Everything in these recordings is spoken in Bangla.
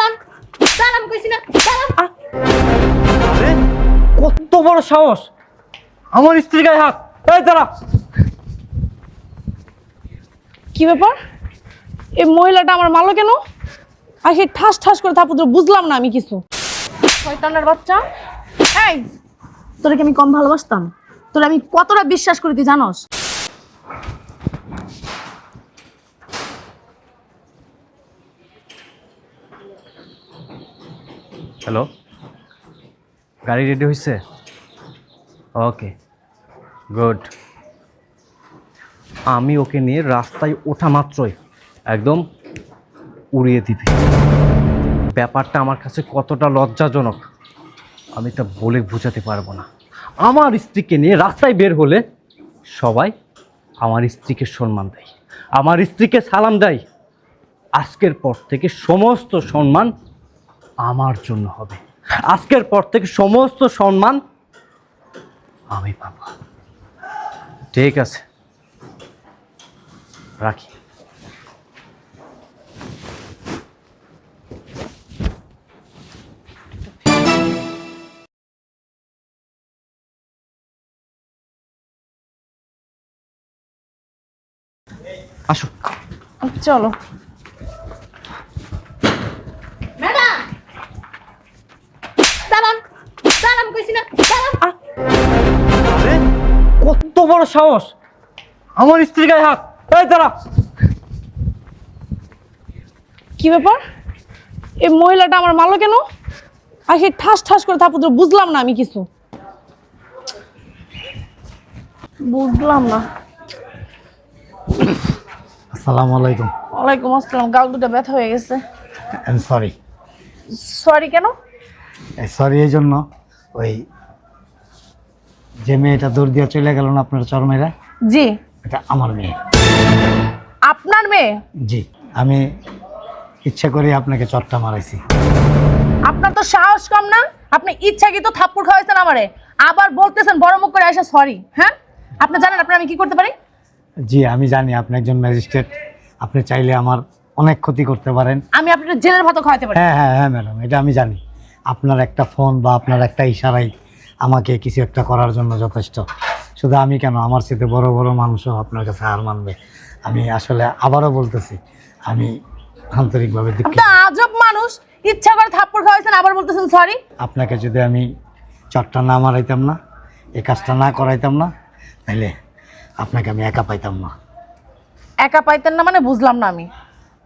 দাঁড়ান দাঁড়ান কইছি না দাঁড়ান আরে কত বড় সাহস। আমার স্ত্রীর গায়ে হাত। এই দাঁড়া। কি ব্যাপার? এই মহিলাটা আমার মারলো কেন? আর সে ঠাস ঠাস করে থাপুত্র বুঝলাম না আমি কিছু। শয়তানের বাচ্চা। এই তোরে কি আমি কম ভালোবাসতাম? তোরে আমি কতটা বিশ্বাস করি তুই জানোস? হ্যালো গাড়ি রেডি হয়েছে ওকে গুড আমি ওকে নিয়ে রাস্তায় ওঠা মাত্রই একদম উড়িয়ে দিবি। ব্যাপারটা আমার কাছে কতটা লজ্জাজনক, আমি তা বলে বোঝাতে পারব না। আমার স্ত্রীকে নিয়ে রাস্তায় বের হলে সবাই আমার স্ত্রীকে সম্মান দেয়, আমার স্ত্রীকে সালাম দেয়। আজকের পর থেকে সমস্ত সম্মান আমার জন্য হবে। আজকের পর থেকে সমস্ত সম্মান আমি পাব। ঠিক আছে। রাখি। আসো। চলো ম্যাডাম দাঁড়ান দাঁড়ান কইছি না। দাঁড়ান কত বড় সাহস। আমার স্ত্রীর গায়ে হাত। এই দাঁড়া। কি ব্যাপার? এই মহিলাটা আমার মারলো কেন? আর সে ঠাস ঠাস করে বুঝলাম না আমি কিছু। বুঝলাম না। আসসালামু আলাইকুম। ওয়ালাইকুম আসসালাম। গাল দুটো ব্যথা হয়ে গেছে। সরি সরি কেন? সরি এই জন্য। ওই যে মেয়েটা দৌড় দিয়ে চলে গেল না আপনার চরমেরা জি। এটা আমার মেয়ে। আপনার মেয়ে? জি। আমি ইচ্ছা করে আপনাকে চটটা মারাইছি। আপনার তো সাহস কম না? আপনি ইচ্ছা কি তো থাপ্পড় খাওয়াইছেন আমারে। আবার বলতেছেন বড় মুখ করে আসা সরি হ্যাঁ? আপনি জানেন আপনি আমি কি করতে পারি? জি আমি জানি আপনি একজন ম্যাজিস্ট্রেট। আপনি চাইলে আমার অনেক ক্ষতি করতে পারেন। আমি আপনার জেলের ভাত খাওয়াতে পারি। হ্যাঁ হ্যাঁ হ্যাঁ ম্যাডাম এটা আমি জানি। আপনার একটা ফোন বা আপনার একটা ইশারাই আমাকে কিছু একটা করার জন্য যথেষ্ট। শুধু আমি কেন? আমার সাথে বড় বড় মানুষও আপনার কাছে হার মানবে। আমি আসলে আবারও বলতেছি আমি আন্তরিকভাবে দুঃখিত। আজব মানুষ। ইচ্ছা করে থাপ্পড় খাওয়াইছেন আবার বলতেছেন সরি আপনাকে যদি আমি চটটা না মারাইতাম না এই কাজটা না করাইতাম না তাহলে আপনাকে আমি একা পাইতাম না। একা পাইতেন না মানে বুঝলাম না আমি।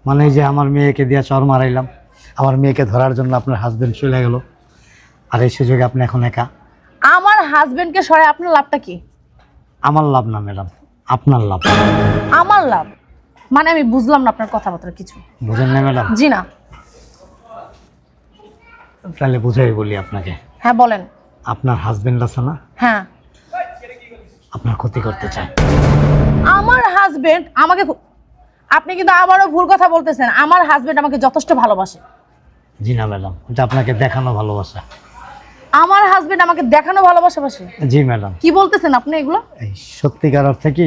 মানে এই যে আমার মেয়েকে দিয়ে চর মারাইলাম আমার মেয়েকে ধরার জন্য আপনার হাজবেন্ড চলে গেল। আর এই সুযোগে আপনি এখন একা? আমার হাজবেন্ডকে সরে আপনার লাভটা কি? আমার লাভ না ম্যাডাম আপনার লাভ। আমার লাভ? মানে আমি বুঝলাম না আপনার কথাবার্তা কিছু। বুঝেন না ম্যাডাম জি না। তাহলে বুঝাই বলি আপনাকে। হ্যাঁ বলেন। আপনার হাজবেন্ড আছে না? হ্যাঁ। আপনার ক্ষতি করতে চায়। আমার হাজবেন্ড আমাকে আপনি কিন্তু আবারও ভুল কথা বলতেছেন। আমার হাজবেন্ড আমাকে যথেষ্ট ভালোবাসে। জি না ম্যাডাম এটা আপনাকে দেখানো ভালোবাসা। আমার হাজবেন্ড আমাকে দেখানো ভালোবাসা বাসে জি ম্যাডাম। কি বলতেছেন আপনি এগুলো? এই সত্যিকার অর্থে কি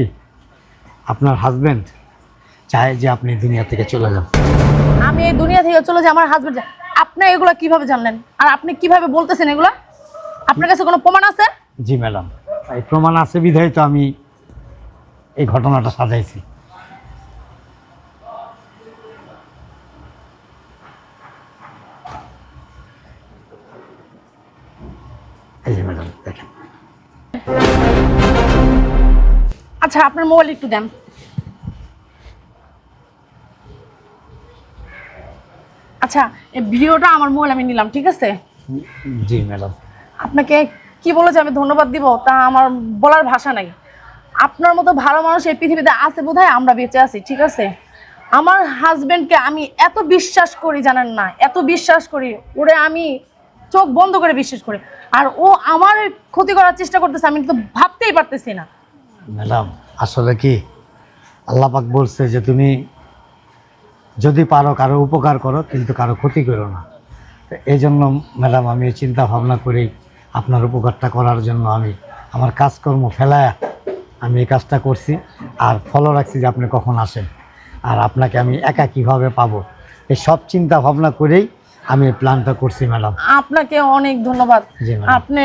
আপনার হাজবেন্ড চায় যে আপনি দুনিয়া থেকে চলে যান। আমি এই দুনিয়া থেকে চলে যাই আমার হাজবেন্ড আপনি এগুলো কীভাবে জানলেন? আর আপনি কীভাবে বলতেছেন এগুলো? আপনার কাছে কোনো প্রমাণ আছে? জি ম্যাডাম এই প্রমাণ আছে বিধায় তো আমি এই ঘটনাটা সাজাইছি। এই যে ম্যাডাম দেখেন। আচ্ছা আপনার মোবাইল একটু দেন। আচ্ছা এই ভিডিওটা আমার মোবাইল আমি নিলাম ঠিক আছে? জি ম্যাডাম। আপনাকে কি বলে যে আমি ধন্যবাদ দিব তা আমার বলার ভাষা নাই। আপনার মতো ভালো মানুষ এই পৃথিবীতে আছে বোধহয় আমরা বেঁচে আছি ঠিক আছে? আমার হাজবেন্ডকে আমি এত বিশ্বাস করি জানেন না? এত বিশ্বাস করি ওরে আমি চোখ বন্ধ করে বিশ্বাস করে। আর ও আমার ক্ষতি করার চেষ্টা করতেছে, আমি তো ভাবতেই পারতেছি না। ম্যাডাম, আসলে কি? আল্লাহ পাক বলছে যে তুমি যদি পারো কারও উপকার করো, কিন্তু কারও ক্ষতি করো না। এই জন্য ম্যাডাম, আমি চিন্তা ভাবনা করেই আপনার উপকারটা করার জন্য আমি আমার কাজকর্ম ফেলায়া আমি এই কাজটা করছি। আর ফলো রাখছি যে আপনি কখন আসেন। আর আপনাকে আমি একা কীভাবে পাবো? এই সব চিন্তা ভাবনা করেই আমি প্ল্যানটা করছি ম্যাডাম আপনাকে অনেক ধন্যবাদ। আপনি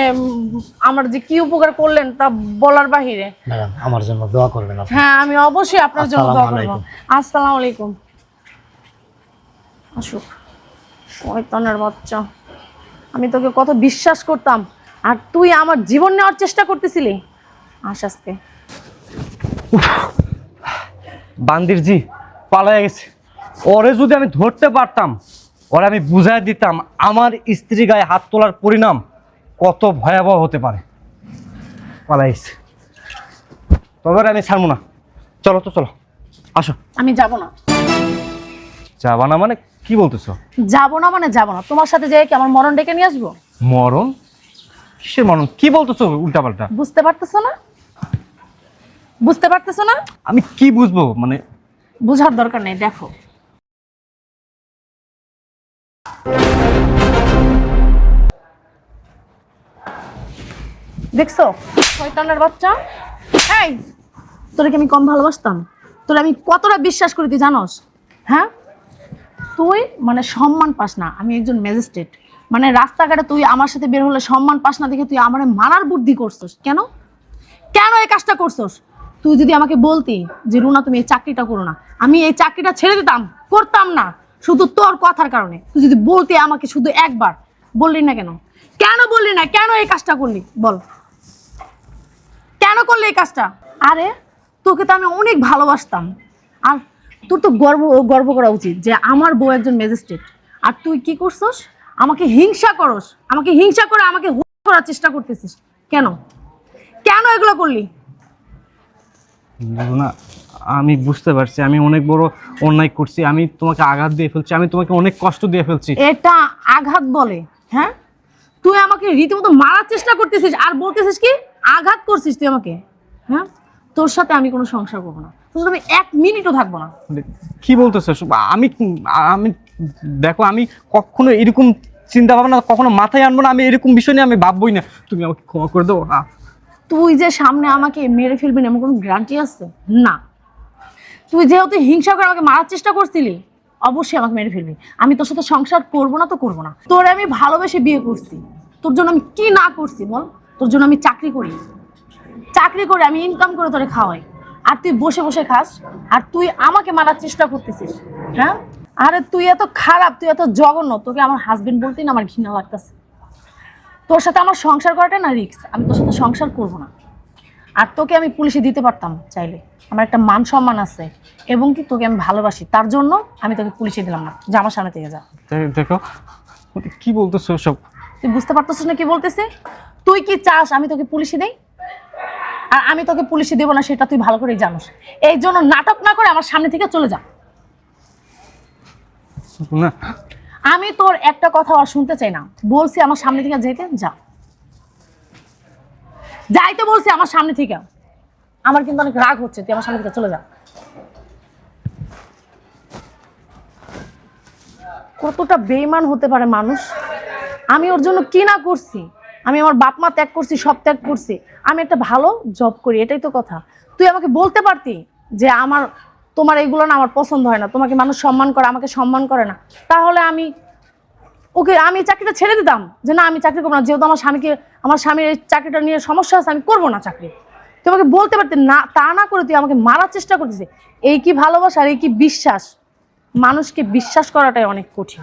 আমার যে কি উপকার করলেন তা বলার বাহিরে। ম্যাডাম আমার জন্য দোয়া করবেন আপনি। হ্যাঁ আমি অবশ্যই আপনার জন্য দোয়া আসসালামু আলাইকুম। আসসালামু আলাইকুম। আসুক শয়তানের বাচ্চা। আমি তোকে কত বিশ্বাস করতাম। আর তুই আমার জীবন নেওয়ার চেষ্টা করতেছিলি। আস আজকে। বান্দির জি পালায় গেছে। ওরে যদি আমি ধরতে পারতাম ওরে আমি বুঝাই দিতাম আমার স্ত্রী গায়ে হাত তোলার পরিণাম কত ভয়াবহ হতে পারে। পালাই গেছে তবে আমি ছাড়বো না। চলো তো চলো। আসো। আমি যাব না। যাবা না মানে কি বলতেছো? যাব না মানে যাব না। তোমার সাথে যাই কি আমার মরণ ডেকে নিয়ে আসব? মরণ? কিসের মরণ? কি বলতেছো উল্টাপাল্টা? বুঝতে পারতেছো না? বুঝতে পারতেছো না? আমি কি বুঝব? মানে বুঝার দরকার নেই দেখো। দেখছ? শয়তানের বাচ্চা? এই তোরে কি আমি কম ভালোবাসতাম? তোরে আমি কতটা বিশ্বাস করি তুই জানোস? হ্যাঁ? তুই মানে সম্মান পাস না আমি একজন ম্যাজিস্ট্রেট। মানে রাস্তাঘাটে তুই আমার সাথে বের হলে সম্মান পাস না দেখে তুই আমার মারার বুদ্ধি করছস। কেন? কেন এই কাজটা করছস? তুই যদি আমাকে বলতি যে রুনা তুমি এই চাকরিটা করো না। আমি এই চাকরিটা ছেড়ে দিতাম করতাম না। শুধু তোর কথার কারণে। তুই যদি বলতে আমাকে শুধু একবার, বললি না কেন? কেন বললি না? কেন এই কাজটা করলি? বল। কেন করলি এই কাজটা? আরে, তোকে তো আমি অনেক ভালোবাসতাম। আর তোর তো গর্ব গর্ব করা উচিত যে আমার বউ একজন ম্যাজিস্ট্রেট। আর তুই কি করছস? আমাকে হিংসা করস। আমাকে হিংসা করে আমাকে করার চেষ্টা করতেছিস। কেন? কেন এগুলো করলি? না আমি বুঝতে পারছি আমি অনেক বড় অন্যায় করছি আমি তোমাকে আঘাত দিয়ে ফেলছি আমি তোমাকে অনেক কষ্ট দিয়ে ফেলছি। এটা আঘাত বলে হ্যাঁ? তুই আমাকে রীতিমতো মারার চেষ্টা করতেছিস আর বলতেছিস কি আঘাত করছিস তুই আমাকে হ্যাঁ? তোর সাথে আমি কোনো সংসার করব না তোর সাথে আমি এক মিনিটও থাকব না। কি বলতেছো? আমি আমি দেখো আমি কখনো এরকম চিন্তা ভাবনা কখনো মাথায় আনব না আমি এরকম বিষয় নিয়ে আমি ভাববই না। তুমি আমাকে ক্ষমা করে দেবো তুই যে সামনে আমাকে মেরে ফেলবি না, এমন কোনো গ্যারান্টি আছে? না। তুই যেহেতু হিংসা করে আমাকে মারার চেষ্টা করছিলি, অবশ্যই আমাকে মেরে ফেলবি। আমি তোর সাথে সংসার করব না তো করব না। তোরে আমি ভালোবেসে বিয়ে করছি। তোর জন্য আমি কি না করছি বল? তোর জন্য আমি চাকরি করি। চাকরি করে আমি ইনকাম করে তোরে খাওয়াই। আর তুই বসে বসে খাস। আর তুই আমাকে মারার চেষ্টা করতেছিস হ্যাঁ? আরে তুই এত খারাপ, তুই এত জঘন্য। তোকে আমার হাজবেন্ড বলতেই না আমার ঘৃণা লাগতেছে। তোর সাথে আমার সংসার করাটা না রিক্স আমি তোর সাথে সংসার করব না। আর তোকে আমি পুলিশে দিতে পারতাম চাইলে। আমার একটা মান সম্মান আছে। এবং কি তোকে আমি ভালোবাসি তার জন্য আমি তোকে পুলিশে দিলাম না। যে আমার সামনে থেকে যা। দেখো কি বলতেছো সব? তুই বুঝতে পারতেছিস না কি বলতেছে? তুই কি চাস আমি তোকে পুলিশে দেই? আর আমি তোকে পুলিশে দেবো না সেটা তুই ভালো করেই জানিস। এই জন্য নাটক না করে আমার সামনে থেকে চলে যা। না আমি তোর একটা কথা আর শুনতে চাই না। বলছি আমার সামনে থেকে যেতে, যা। যাইতে বলছি আমার সামনে থেকে। আমার কিন্তু অনেক রাগ হচ্ছে, তুই আমার সামনে থেকে চলে যা। কতটা বেইমান হতে পারে মানুষ। আমি ওর জন্য কি না করছি? আমি আমার বাপ মা ত্যাগ করছি, সব ত্যাগ করছি। আমি একটা ভালো জব করি, এটাই তো কথা। তুই আমাকে বলতে পারতি যে আমার, তোমার এইগুলো না আমার পছন্দ হয় না। তোমাকে মানুষ সম্মান করে, আমাকে সম্মান করে না। তাহলে আমি ওকে, আমি চাকরিটা ছেড়ে দিতাম। যে না, আমি চাকরি করব না, যেহেতু আমার স্বামীকে, আমার স্বামীর এই চাকরিটা নিয়ে সমস্যা আছে, আমি করব না চাকরি। তুই আমাকে বলতে পারতি না, তা না করে তুই আমাকে মারার চেষ্টা করতেছিস এই কি ভালোবাসা আর এই কি বিশ্বাস? মানুষকে বিশ্বাস করাটাই অনেক কঠিন।